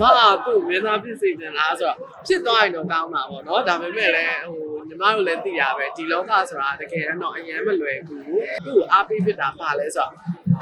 မကသူ့မင်းသားဖြစ်စေချင်လားဆိုတော့ဖြစ်သွားရင်တော့ကောင်းတာပေါ့နော်ဒါပေမဲ့လည်းဟိုညီမတို့လည်းသိရပဲဒီလောကဆိုတာတကယ်တော့အရင်မလွယ်ဘူးသူ့ကိုအားပေးဖြစ်တာပါလဲဆိုတော့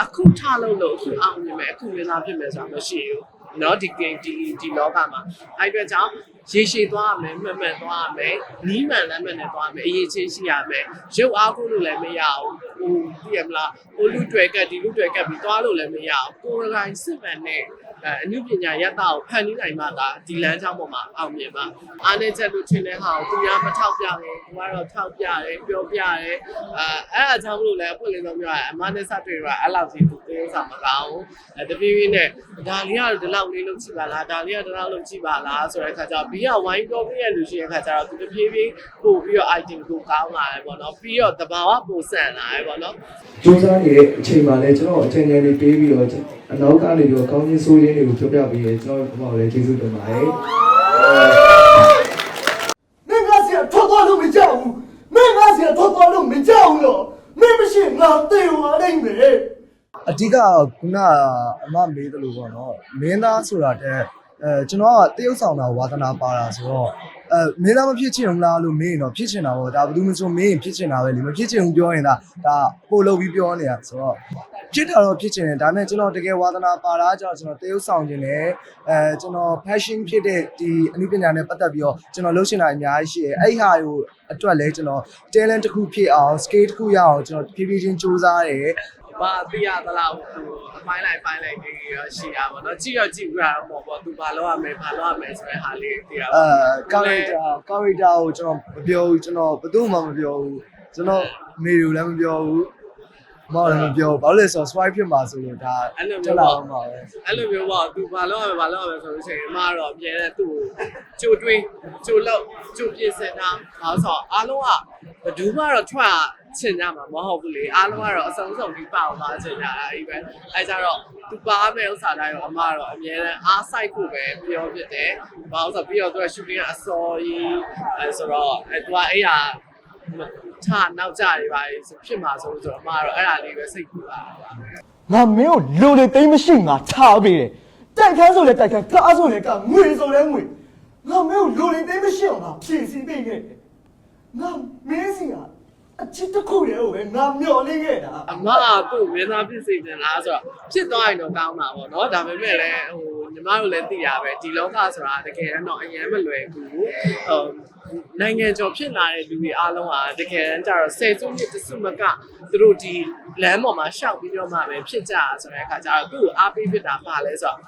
အခုထားလို့လို့အခုအောင်မြင်မယ်အခုမင်းသားဖြစ်မယ်ဆိုတာမရှိဘူးနော်ဒီ game ဒီဒီလောကမှာအဲ့အတွက်ကြောင့်ရေရှည်သွားရမယ်မှန်မှန်သွားရမယ်နီးမှန်လမ်းမှန်နဲ့သွားရမယ်အရေးချင်းရှိရမယ်ရုပ်အားကိုလို့လည်းမရဘူး ဟိုသိရမလားဟိုလူတွေကတ်ဒီလူတွေကတ်ပြီးသွားလို့လည်းမရဘူးကိုယ်တိုင်စစ်မှန်နဲ့အဲအနုပညာရတ္တကိုဖန်တီးနိုင်မှသာဒီလမ်းကြောင်းပေါ်မှာအောင်မြင်ပါအားနေချက်လို့ထင်တဲ့ဟာကိုသူများမထောက်ပြဘူးကိုကတော့ထောက်ပြတယ်ပြောပြတယ်အဲအဲ့အကြောင်းလို့လည်းအဖွင့်လေးဆုံးပြောရအမနဲ့စတွေ့ရအဲ့လောက်ကြီးသူသိဥစားမကောင်းဘူးအဲတပြေးပြေးနဲ့ဒါလေးကတော့ဒီလောက်လေးလုပ်ကြည့်ပါလားဒါလေးကဒီလောက်လုပ်ကြည့်ပါလားဆိုတဲ့အခါကျတော့ပြီးတော့ဝိုင်းပြောပြရလူရှိတဲ့အခါကျတော့သူတပြေးပြေးပို့ပြီးတော့ item ကိုကောင်းလာတယ်ပေါ့နော်ပြီးတော့တဘာဝပိုဆန်လာတယ်ပေါ့နော်ကြိုးစားနေတဲ့အချိန်မှာလည်းကျွန်တော်အချိန်ငယ်လေးပေးပြီးတော့အနောက်ကနေပြီးတော့ကောင်းချင်းဆိုးရင်းတွေကိုပြောပြပေးရဲကျွန်တော်ဘာလဲကျေးဇူးတင်ပါတယ်မင်းငါစီကထွက်သွားလို့မကြောက်ဘူးမင်းငါစီကထွက်သွားလို့မကြောက်ဘူးတော့မင်းမရှိငါတေသွားနိုင်မယ်အဓိကခုနအမမေးသလိုပေါ့နော်မင်းသားဆိုတာတဲ့ အဲကျွန်တော်ကတရုပ်ဆောင်တာဝါသနာပါတာဆိုတော့အဲမင်းသားမဖြစ်ချင်ဘူးလားလို့မေးရင်တော့ဖြစ်ချင်တာပေါ့ဒါဘယ်သူမှဆိုမေးရင်ဖြစ်ချင်တာပဲလေမဖြစ်ချင်ဘူးပြောရင်ဒါဒါပို့လို့ပြီးပြောနေတာဆိုတော့ဖြစ်တာတော့ဖြစ်ချင်တယ်ဒါပေမဲ့ကျွန်တော်တကယ်ဝါသနာပါတာကြောင့်ကျွန်တော်တရုပ်ဆောင်ခြင်းနဲ့အဲကျွန်တော် passion ဖြစ်တဲ့ဒီအနုပညာနဲ့ပတ်သက်ပြီးတော့ကျွန်တော်လှုပ်ရှင်တာအများကြီးရှိတယ်အဲ့ဒီဟာကိုအတွက်လဲကျွန်တော် talent တစ်ခုဖြစ်အောင် skill တစ်ခုရအောင်ကျွန်တော်ဖြည်းဖြည်းချင်းစူးစမ်းတယ် ဘာသိရသလားဟိုအပိုင်းလိုက်ပိုင်းလိုက်နေရရှိရပါတော့ကြည့်ရကြည့်ပြရတော့ပေါ့သူဘာလုပ်ရမယ်ဘာလုပ်ရမယ်ဆိုတဲ့ဟာလေးသိရပါအဲ character character ကိုကျွန်တော်မပြောဘူးကျွန်တော်ဘယ်သူမှမပြောဘူးကျွန်တော်မေကိုလည်းမပြောဘူးမောင်လည်းမပြောဘူးဘာလို့လဲဆိုတော့ swipe ဖြစ်မှာဆိုလို့ဒါတက်လာအောင်ပါပဲအဲ့လိုမျိုးပေါ့သူဘာလုပ်ရမယ်ဘာလုပ်ရမယ်ဆိုလို့ရှိရင်အမကတော့အမြဲတမ်းသူ့ကိုကြိုတွေးကြိုလောက်ကြိုပြင်ဆင်တာဘာလို့ဆိုတော့အားလုံးကဘယ်သူမှတော့ထွက် ချင်ကြမှာမဟုတ်ဘူးလေအားလုံးကတော့အစုံစုံပြီးပါအောင်ပါချင်ကြတာအဲ့ပဲအဲ့ကြတော့သူပါမယ်ဥစ္စာတိုင်းတော့အမကတော့အမြဲတမ်းအားဆိုင်ဖို့ပဲပြောဖြစ်တယ်ဘာလို့ဆိုတော့ပြီးတော့သူက shooting ကအစော်ကြီးအဲဆိုတော့အဲသူကအဲ့ဟာထားနောက်ကြတွေပါဆိုဖြစ်မှာဆိုလို့ဆိုတော့အမကတော့အဲ့ဒါလေးပဲစိတ်ပူတာပါငါမင်းကိုလူတွေသိမ်းမရှိငါထားပေးတယ်တိုက်ခန်းဆိုလဲတိုက်ခန်းကားဆိုလဲကားငွေဆိုလဲငွေငါမင်းကိုလူတွေသိမ်းမရှိအောင်ငါဖြည့်ဆည်းပေးခဲ့တယ်ငါမင်းစီကအ ချစ်တစ်ခုတည်းကိုပဲငါမျော်လင့်ခဲ့တာအမကသူ့မင်းသားဖြစ်စေချင်လားဆိုတော့ဖြစ်သွားရင်တော့ကောင်းတာပေါ့နော်ဒါပေမဲ့လည်းဟိုညီမတို့လည်းသိရပဲဒီလောကဆိုတာတကယ်တော့အရင်မလွယ်ဘူးဟိုနိုင်ငံကျော်ဖြစ်လာတဲ့လူတွေအားလုံးဟာတကယ်တမ်းကျတော့ဆယ်စုနှစ်တစုမကသူတို့ဒီလမ်းပေါ်မှာရှောက်ပြီးတော့မှပဲဖြစ်ကြတာဆိုတဲ့အခါကျတော့သူ့ကိုအားပေးဖြစ်တာပါလဲဆိုတော့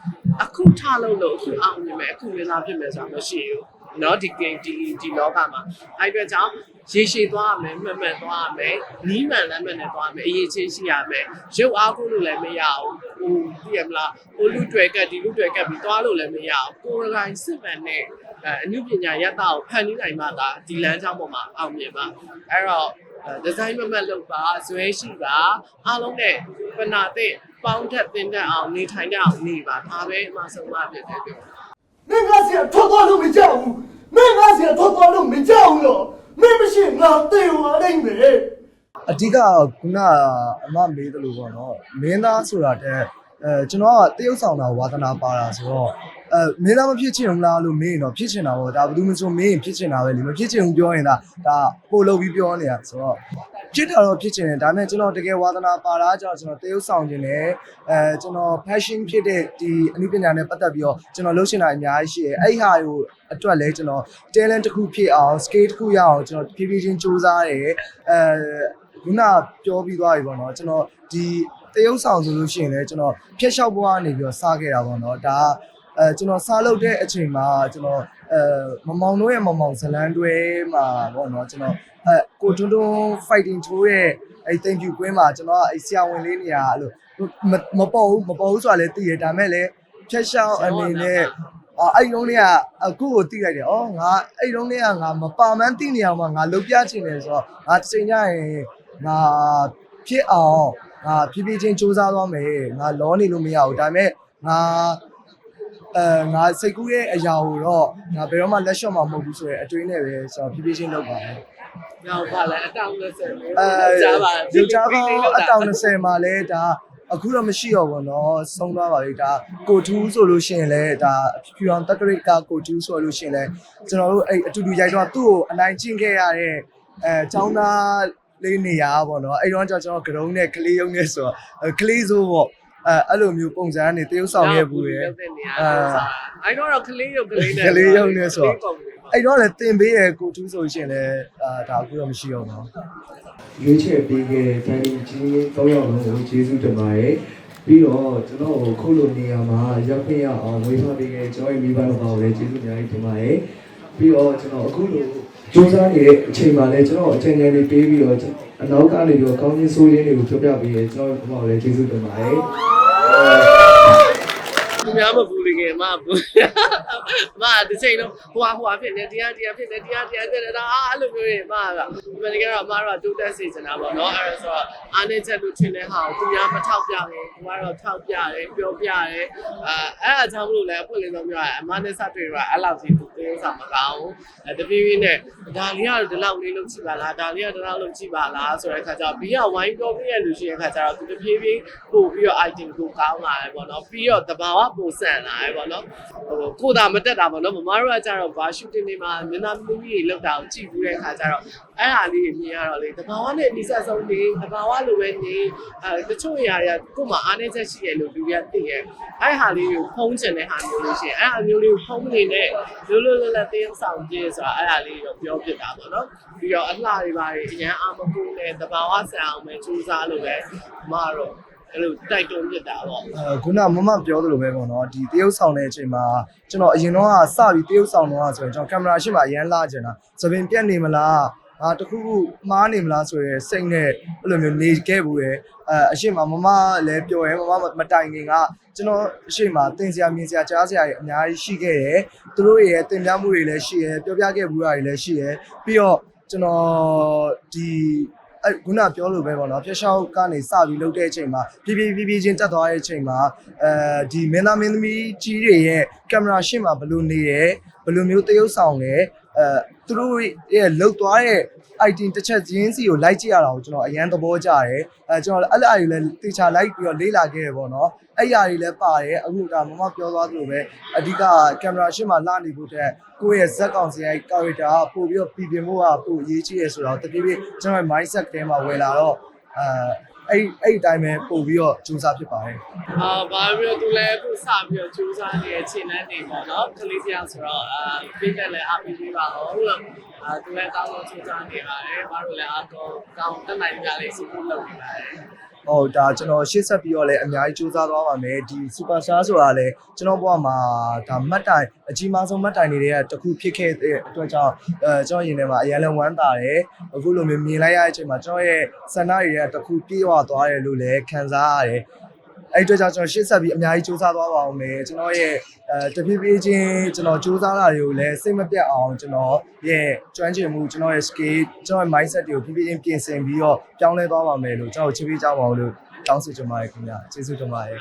အခုထားလို့လို့အခုအောင်မြင်မယ်အခုမင်းသားဖြစ်မယ်ဆိုတာမရှိဘူး နော်ဒီ game ဒီဒီလောကမှာအဲ့အတွက်ကြောင့်ရေရှည်သွားရမယ်မှန်မှန်သွားရမယ်နီးမှန်လမ်းမှန်နဲ့သွားရမယ်အရေးချင်းရှိရမယ်ရုပ်အားကိုလို့လည်းမရဘူးဟိုသိရမလားဟိုလူတွေကတ်ဒီလူတွေကတ်ပြီးသွားလို့လည်းမရဘူးကိုယ်တိုင်စစ်မှန်နဲ့အဲအနုပညာရတ္တကိုဖန်တီးနိုင်မှသာဒီလမ်းကြောင်းပေါ်မှာအောင်မြင်ပါအဲ့တော့ဒီဇိုင်းမမတ်လုပ်ပါဇွဲရှိပါအားလုံးနဲ့ပနာတဲ့ပေါင်းထက်တင်တဲ့အောင်နေထိုင်တဲ့အောင်နေပါဒါပဲအမှဆုံးမဖြစ်တယ်ပြော မင်းငါစီကထွက်သွားလို့မကြောက်ဘူးမင်းငါစီကထွက်သွားလို့မကြောက်ဘူးတော့မင်းမရှိငါတေသွားနိုင်မယ်အဓိကခုနအမမေးသလိုပေါ့နော်မင်းသားဆိုတာတဲ့ အဲကျွန်တော်ကတရုပ်ဆောင်တာဝါသနာပါတာဆိုတော့အဲမင်းသားမဖြစ်ချင်ဘူးလားလို့မေးရင်တော့ဖြစ်ချင်တာပေါ့ဒါဘယ်သူမှဆိုမေးရင်ဖြစ်ချင်တာပဲလေမဖြစ်ချင်ဘူးပြောရင်ဒါဒါပို့လို့ပြီးပြောနေတာဆိုတော့ဖြစ်တာတော့ဖြစ်ချင်တယ်ဒါပေမဲ့ကျွန်တော်တကယ်ဝါသနာပါတာကြောင့်ကျွန်တော်တရုပ်ဆောင်ခြင်းနဲ့အဲကျွန်တော် passion ဖြစ်တဲ့ဒီအနုပညာနဲ့ပတ်သက်ပြီးတော့ကျွန်တော်လှုပ်ရှင်တာအများကြီးရှိတယ်အဲ့ဒီဟာကိုအတွက်လဲကျွန်တော် talent တစ်ခုဖြစ်အောင် skill တစ်ခုရအောင်ကျွန်တော်ဖြည်းဖြည်းချင်းစူးစမ်းတယ်အဲခုနပြောပြီးသွားပြီပေါ့နော်ကျွန်တော်ဒီ တရုပ်ဆောင်ဆိုလို့ရှိရင်လည်းကျွန်တော်ဖျက်လျှောက်ဘွားနေပြီးတော့စားခဲ့တာပေါ့နော်ဒါကအဲကျွန်တော်စားလုပ်တဲ့အချိန်မှာကျွန်တော်အဲမမောင်တို့ရဲ့မမောင်ဇလန်းတွဲမှာပေါ့နော်ကျွန်တော်အဲကိုတွန်းတွန်း fighting ထိုးရဲ့အဲ thank you ကွင်းမှာကျွန်တော်ကအဲဆရာဝန်လေးနေရာအဲ့လိုမမပေါ်ဘူးမပေါ်ဘူးဆိုတာလည်းသိရဒါမဲ့လည်းဖျက်လျှောက်အနေနဲ့အာအဲ့လုံးလေးကအခုကိုတိလိုက်တယ်။အော်ငါအဲ့လုံးလေးကငါမပါမန်းတိနေအောင်မှငါလုတ်ပြချင်တယ်ဆိုတော့ငါတစ်ချိန်ကျရင်ငါဖြစ်အောင် ငါဖြည်းဖြည်းချင်းစူးစမ်းသွားမယ်ငါလောနေလို့မရဘူးဒါပေမဲ့ငါအဲငါစိတ်ကူးရဲ့အရာကိုတော့ငါဘယ်တော့မှလက်လျှော့မှာမဟုတ်ဘူးဆိုရယ်အတွင်းနဲ့ပဲကျွန်တော်ဖြည်းဖြည်းချင်းလုပ်ပါမယ်။နောက်ပါလဲအတောင်20ပဲ။ကြားပါ။ဒီကြားကအတောင်20မှာလဲဒါအခုတော့မရှိတော့ဘူးနော်ဆုံးသွားပါပြီဒါကိုထူးဆိုလို့ရှိရင်လည်းဒါဖြူအောင်တက္ကရိကကိုထူးဆိုလို့ရှိရင်လည်းကျွန်တော်တို့အဲ့အတူတူရိုက်တော့သူ့ကိုအနိုင်ကျင့်ခဲ့ရတဲ့အဲចောင်းသား play နေရပေါ့နော်အဲ့တော့ကျွန်တော်ကရုံးနဲ့ကလေးရုံးနဲ့ဆိုတော့ကလေးဆိုပေါ့အဲအဲ့လိုမျိုးပုံစံနဲ့တရုပ်ဆောင်ရဲ့ဘူးရဲ့အဲအဲ့တော့ကလေးရုပ်ကလေးနဲ့ကလေးရုပ်နဲ့ဆိုတော့အဲ့တော့လည်းတင်ပေးရကိုထူးဆိုရှင်လည်းအာဒါအခုတော့မရှိတော့ဘူးရွေးချယ်ပေးခဲ့တဲ့တိုင်းပြည်ချင်း၃ယောက်လုံးကိုကျေးဇူးတင်ပါတယ်ပြီးတော့ကျွန်တော်ခုလိုနေရာမှာရောက်ပြရအောင်ဝေးဖပေးခဲ့ကျွန်တော်ရဲ့မိဘတို့ကလည်းကျေးဇူးအများကြီးတင်ပါတယ်ပြီးတော့ကျွန်တော်အခုလို စူးစမ်းနေတဲ့အချိန်မှာလည်းကျွန်တော်အချိန်ငယ်လေးပေးပြီးတော့အနောက်ကနေပြီးတော့ကောင်းချင်းဆိုးရင်းတွေကိုပြောပြပေးရဲကျွန်တော်တို့ကလည်းကျေးဇူးတင်ပါတယ်သူများမဘူး လေငယ်မဘူးမဒီချိန်လုံးဟွာဟွာဖြစ်နေတရားတရားဖြစ်နေတရားတရားဖြစ်နေတာအဲ့လိုမျိုးတွေမကဒီမှာတကယ်တော့အမတို့ကတိုးတက်စေချင်တာပေါ့နော်အဲ့ဒါဆိုတော့အားနေချက်လို့ထင်တဲ့ဟာကိုသူများမထောက်ပြဘူးသူကတော့ထောက်ပြတယ်ပြောပြတယ်အဲအဲ့အကြောင်းလို့လည်းအဖွင့်လေးဆုံးပြောရအမနဲ့စတွေ့တော့အဲ့လောက်ကြီးသူသိဥစားမကောင်းအဲတပြေးပြေးနဲ့ဒါလေးကတော့ဒီလောက်လေးလုပ်ကြည့်ပါလားဒါလေးကဒီလောက်လုပ်ကြည့်ပါလားဆိုတဲ့အခါကျတော့ဘီကဝိုင်းပြောပြရလူရှိတဲ့အခါကျတော့သူတပြေးပြေးပို့ပြီးတော့ item ကိုကောင်းလာတယ်ပေါ့နော်ပြီးတော့တဘာဝပိုဆန်လာတယ်ပေါ့နော်ဟိုကိုတာမတက်တာပေါ့နော်မမတို့ကကျတော့ဘာ shooting တွေမှာမျက်နှာမူကြီးတွေလောက်တာကိုကြည့်ပြီးတဲ့အခါကျတော့အဲ့ဟာလေးမြင်ရတော့လေတဘာဝနဲ့အနိစ္စဆုံးနေတဘာဝလိုပဲနေအဲတချို့အရာတွေကကို့မှာအားနည်းချက်ရှိတယ်လို့လူတွေကသိရဲ့အဲ့ဟာလေးကိုဖုံးချင်တဲ့ဟာမျိုးလို့ရှိရင်အဲ့ဟာမျိုးလေးကိုဖုံးနေတဲ့လိုလိုလိုလက်သေးဆောင်ကြည့်ဆိုတာအဲ့ဟာလေးကိုပြောပြတာပေါ့နော်ပြီးတော့အလှတွေပါတွေအရန်အာမကူနဲ့တဘာဝဆန်အောင်ပဲစူးစမ်းလို့ပဲမတော့ အဲ့လိုတိုက်တွန်းပြတာပေါ့အဲခုနမမပြောသလိုပဲပေါ့နော်ဒီတရုပ်ဆောင်တဲ့အချိန်မှာကျွန်တော်အရင်တော့ကစပြီးတရုပ်ဆောင်တော့ဆိုရင်ကျွန်တော်ကင်မရာရှေ့မှာအရန်လာကျင်တာသပင်ပြက်နေမလားအာတခုခုမှားနေမလားဆိုရယ်စိတ်နဲ့အဲ့လိုမျိုးနေခဲ့ဘူးရယ်အဲအရှိမမမလည်းပြောရဲမမမတိုင်ခင်ကကျွန်တော်အရှိမတင်စရာမြင်စရာကြားစရာတွေအများကြီးရှိခဲ့တယ်သူတို့ရဲ့တင်ပြမှုတွေလည်းရှိရယ်ပြောပြခဲ့ဘူးတာတွေလည်းရှိရယ်ပြီးတော့ကျွန်တော်ဒီ အဲ့ခုနပြောလို့ပဲပေါ့နော်ဖျက်ရှောက်ကနေစပြီးလှုပ်တဲ့အချိန်မှာဖြည်းဖြည်းဖြည်းဖြည်းချင်းတက်သွားတဲ့အချိန်မှာအဲဒီမင်းသားမင်းသမီးကြီးတွေရဲ့ကင်မရာရှေ့မှာဘယ်လိုနေရဲဘယ်လိုမျိုးတရုပ်ဆောင်လဲ အဲသူတို့ရဲ့လှုပ်သွားတဲ့ item တစ်ချက်ချင်းစီကိုလိုက်ကြည့်ရတာကိုကျွန်တော်အရန်သဘောကျတယ်အဲကျွန်တော်အဲ့လိုအရာတွေလည်းတေချာလိုက်ပြီးတော့လေ့လာခဲ့ရပေါ့နော်အဲ့အရာတွေလည်းပါတယ်အခုဒါမမပြောသွားသလိုပဲအဓိကကင်မရာရှေ့မှာလာနေဖို့တဲ့ကိုယ့်ရဲ့ဇက်ကောင်စီရဲ့ character ကပို့ပြီးတော့ပြည်ပြမှုကပို့အရေးကြီးရဆိုတော့တပြေးပြေးကျွန်တော်ရဲ့ mindset ထဲမှာဝင်လာတော့အဲ အဲ့အဲ့ဒီအတိုင်းပဲပို့ပြီးတော့စူးစမ်းဖြစ်ပါတယ်အာဘာလို့သူလည်းအခုစပြီးတော့စူးစမ်းနေတဲ့ခြေနှမ်းနေပေါ့နော်ကလေးတရားဆိုတော့အာပြည့်တယ်လည်းအားပေးပေးပါဦးလို့အာသူလည်းကောင်းကောင်းစူးစမ်းနေပါတယ်ဘာလို့လဲအားကောင်းကောင်းတက်နိုင်ကြလေးစူးလုပ်နေပါတယ် ဟုတ်ဒါကျွန်တော်ရှေ့ဆက်ပြီးတော့လည်းအများကြီးစူးစမ်းသွားပါမယ်ဒီ super star ဆိုတာလည်းကျွန်တော်ဘဝမှာဒါမှတ်တိုင်အကြီးမားဆုံးမှတ်တိုင်တွေကတစ်ခုဖြစ်ခဲ့တဲ့အတွက်ကြောင့်အဲကျွန်တော်ရင်ထဲမှာအရင်လည်းဝမ်းသာတယ်အခုလိုမျိုးမြင်လိုက်ရတဲ့အချိန်မှာကျွန်တော်ရဲ့ဆန္ဒတွေကတစ်ခုပြေဝသွားတယ်လို့လည်းခံစားရတယ် အဲ့အတွက်ကြောင့်ကျွန်တော်ရှေ့ဆက်ပြီးအများကြီးစူးစမ်းသွားပါအောင်မယ်ကျွန်တော်ရဲ့အဲတဖြည်းဖြည်းချင်းကျွန်တော်စူးစမ်းတာတွေကိုလည်းစိတ်မပြတ်အောင်ကျွန်တော်ရဲ့ကျွမ်းကျင်မှုကျွန်တော်ရဲ့ skill ကျွန်တော်ရဲ့ mindset တွေကိုဖြည်းဖြည်းချင်းပြင်ဆင်ပြီးတော့ပြောင်းလဲသွားပါမယ်လို့ကျွန်တော်ချစ်ပေးကြပါဦးလို့တောင်းဆိုချင်ပါတယ်ခင်ဗျာကျေးဇူးတင်ပါတယ်